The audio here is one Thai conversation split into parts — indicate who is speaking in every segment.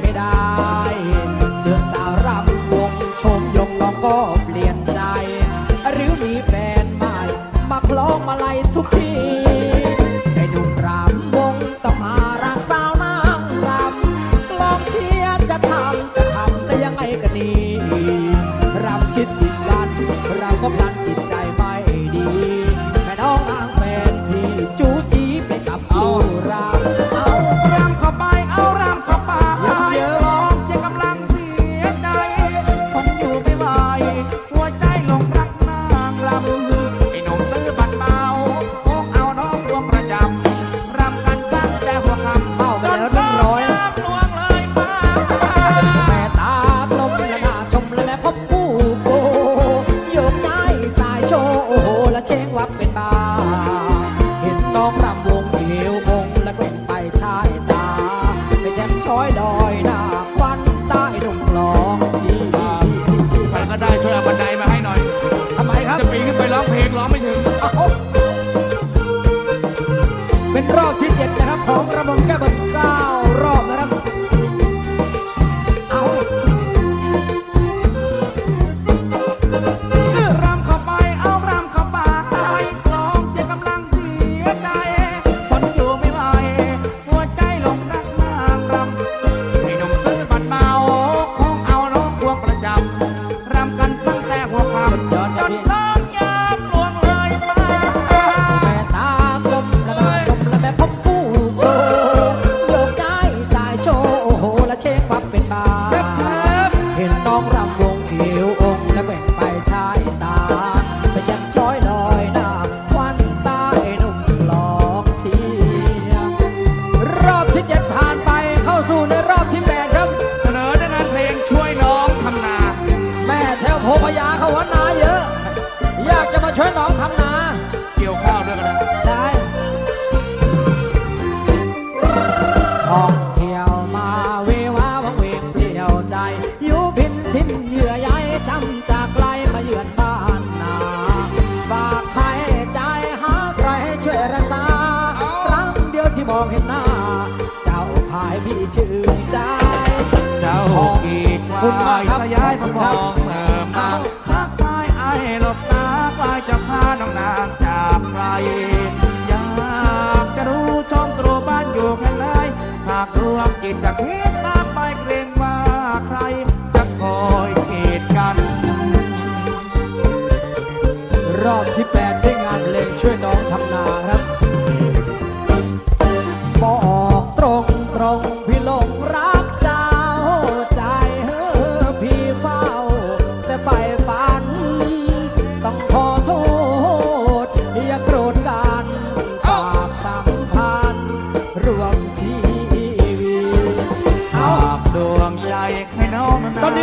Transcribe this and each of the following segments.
Speaker 1: ไม่
Speaker 2: ได้
Speaker 1: ร
Speaker 2: อ
Speaker 1: บที่เจ็ดนะครับ ของระบบแก้บนเก้ารอบ เห็น
Speaker 2: น้องรำวงเอ
Speaker 1: วองค์และแบ่งไปชายตาไปยังช้อยลอยหน้าควันใต้หนุ่มหลอกเชียร์รอบที่เจ็ดผ่านไปเข้าสู่ในรอบที่แปดครับ
Speaker 2: เสนอในงานเพลงช่วยน้องทำนา
Speaker 1: แม่แถวโพพยาเขาวันนา อง
Speaker 2: เห็
Speaker 1: นหน้า เจ้าพายพี่ชื่นใจ
Speaker 2: เจ้ากีก
Speaker 1: คุณมา
Speaker 2: ขยายพมองเมื่อมาทักทายไอ้หลบตากลายจะพาน้องนางจากไกลอยากจะรู้ชมตรูบ้านอยู่แค่ไหนหากรวมจิตจะคิดมากไปเกรงว่าใครจะคอยกีดกัน
Speaker 1: รอบที่แปดได้งานเพลงช่วยน้องทำนา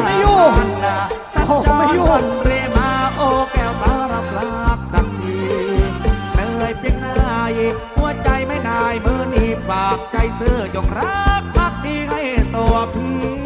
Speaker 1: ไม่ยู่โอ้ไม่ยู่
Speaker 2: เรมาโอแก้วตารับรักดังดีเหนื่อยเนายหัวใจไม่นายมือนีฝากใจเธอจงรักพักดีให้ตัวพี่